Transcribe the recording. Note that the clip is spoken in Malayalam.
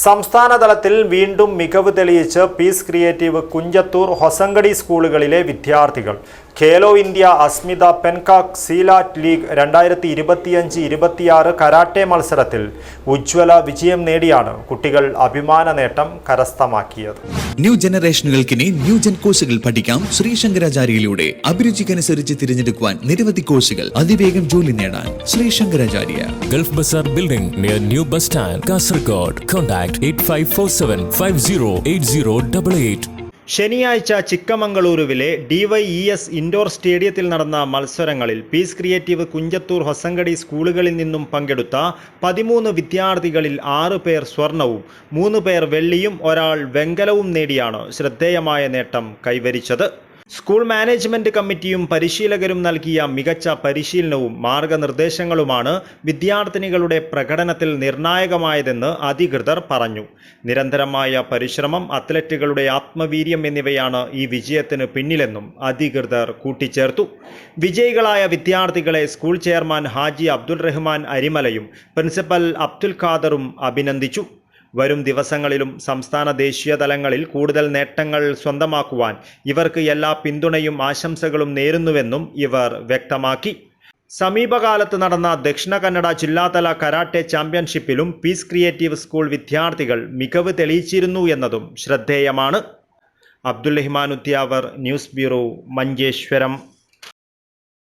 സംസ്ഥാന തലത്തിൽ വീണ്ടും മികവ് തെളിയിച്ച് പീസ് ക്രിയേറ്റീവ് കുഞ്ചത്തൂർ ഹൊസങ്കടി സ്കൂളുകളിലെ വിദ്യാർത്ഥികൾ. Khelo India Asmita pencak silat league രണ്ടായിരത്തി ഇരുപത്തിയഞ്ച് ഇരുപത്തിയാറ് കരാട്ടെ മത്സരത്തിൽ ഉജ്ജ്വല വിജയം നേടിയാണ് കുട്ടികൾ അഭിമാന നേട്ടം കരസ്ഥമാക്കിയത് ന്യൂ ജനറേഷനുകൾക്കിനി ന്യൂ ജെൻ കോഴ്സുകൾ പഠിക്കാം ശ്രീശങ്കരാചാര്യയിലൂടെ അഭിരുചിക്കനുസരിച്ച് തിരഞ്ഞെടുക്കുവാൻ നിരവധി കോഴ്സുകൾ അതിവേഗം ജോലി നേടാൻ Sree Sankaracharya Gulf Bazaar Building near New Bus Stand, Kasargod. Contact 8547 508088. ശനിയാഴ്ച ചിക്കമംഗളൂരുവിലെ ഡിവൈഇഎസ് ഇൻഡോർ സ്റ്റേഡിയത്തിൽ നടന്ന മത്സരങ്ങളിൽ പീസ് ക്രിയേറ്റീവ് കുഞ്ചത്തൂർ ഹൊസങ്കടി സ്കൂളുകളിൽ നിന്നും പങ്കെടുത്ത പതിമൂന്ന് വിദ്യാർത്ഥികളിൽ ആറ് പേർ സ്വർണവും മൂന്ന് പേർ വെള്ളിയും ഒരാൾ വെങ്കലവും നേടിയാണ് ശ്രദ്ധേയമായ നേട്ടം കൈവരിച്ചത്. സ്കൂൾ മാനേജ്മെന്റ് കമ്മിറ്റിയും പരിശീലകരും നൽകിയ മികച്ച പരിശീലനവും മാർഗനിർദ്ദേശങ്ങളുമാണ് വിദ്യാർത്ഥിനികളുടെ പ്രകടനത്തിൽ നിർണായകമായതെന്ന് അധികൃതർ പറഞ്ഞു. നിരന്തരമായ പരിശ്രമം അത്ലറ്റുകളുടെ ആത്മവീര്യം എന്നിവയാണ് ഈ വിജയത്തിന് പിന്നിലെന്നും അധികൃതർ കൂട്ടിച്ചേർത്തു. വിജയികളായ വിദ്യാർത്ഥികളെ സ്കൂൾ ചെയർമാൻ ഹാജി അബ്ദുൾ റഹ്മാൻ അരിമലയും പ്രിൻസിപ്പൽ അബ്ദുൽ ഖാദറും അഭിനന്ദിച്ചു. വരും ദിവസങ്ങളിലും സംസ്ഥാന ദേശീയ തലങ്ങളിൽ കൂടുതൽ നേട്ടങ്ങൾ സ്വന്തമാക്കുവാൻ ഇവർക്ക് എല്ലാ പിന്തുണയും ആശംസകളും നേരുന്നുവെന്നും ഇവർ വ്യക്തമാക്കി. സമീപകാലത്ത് നടന്ന ദക്ഷിണ കന്നഡ ജില്ലാതല കരാട്ടെ ചാമ്പ്യൻഷിപ്പിലും പീസ് ക്രിയേറ്റീവ് സ്കൂൾ വിദ്യാർത്ഥികൾ മികവ് തെളിയിച്ചിരുന്നു എന്നതും ശ്രദ്ധേയമാണ്. Abdul Rahman Uthyavar news bureau Manjeshwaram.